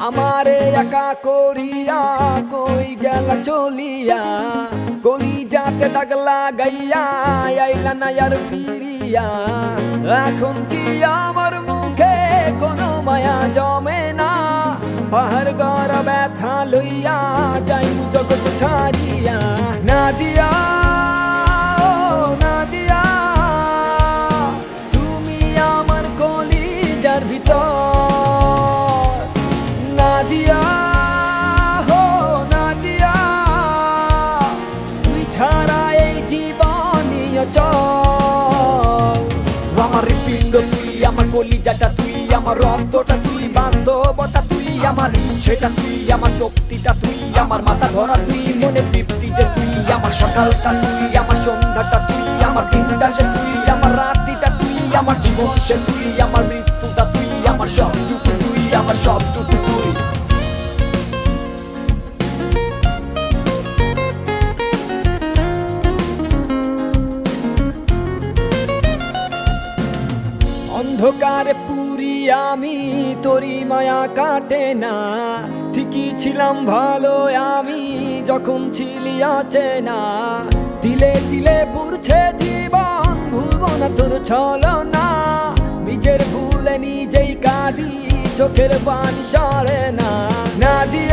আমারে একা করিয়া কই গেল চলিয়া? গলি যাতে দাগ লাগাইয়া আইলা না আর ফিরিয়া? এখন কি আমার মুখে কলিজাটা তুই আমার রক্তটা তুই বাস্তবতা তুই আমার ইচ্ছেটা তুই আমার শক্তিটা তুই আমার মাথা ধরা তুই মনে তৃপ্তি যে তুই আমার সকালটা তুই আমার সন্ধ্যাটা তুই আমার দিনটা যে তুই আমার রাত্রিটা তুই আমার জীবন সে তুই আমার মৃত্যুটা তুই আমার সবটুকু তুই আমার সবটুকু অন্ধকারে পুরি আমি, তোরি মায়া কাটে না। ঠিকই ছিলাম, ভালো আমি যখন ছিলি আছে না দিলে দিলে পুরছে জীবন, ভুলব না তোর ছল না নিজের ভুলে নিজেই কাঁদি, চোখের পানি সরে না। না দিয়া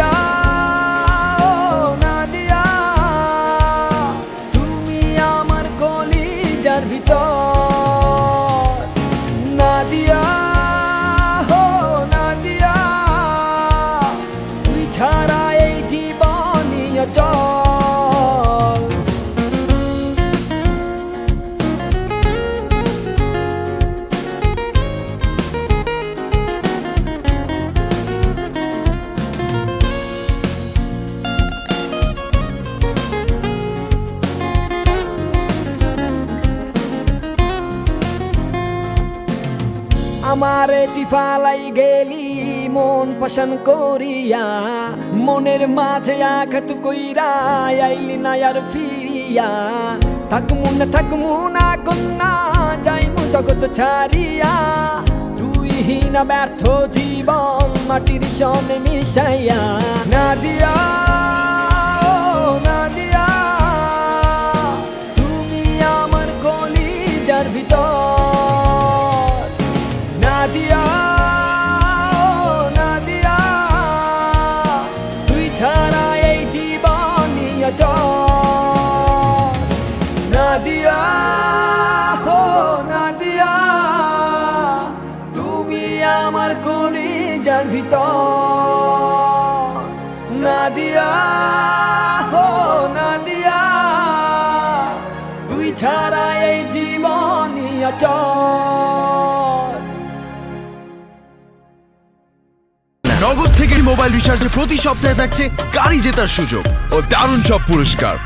আমার টিফালাই গেলি, মন পছন্দ করিয়া। মনের মাঝে আঘাত কইরা আইলি না আর ফিরিয়া। থাকমু না থাকমু না কন্যা যাইমু জগৎ ছাড়িয়া। তুই হীনা ব্যর্থ জীবন মাটির সনে মিশাইয়া। না দিয়া না দিয়া, তুমি আমার ভিতর তুই অচল। নগদ থেকে মোবাইল রিচার্জে প্রতি সপ্তাহে থাকছে গাড়ি জেতার সুযোগ ও দারুণ সব পুরস্কার।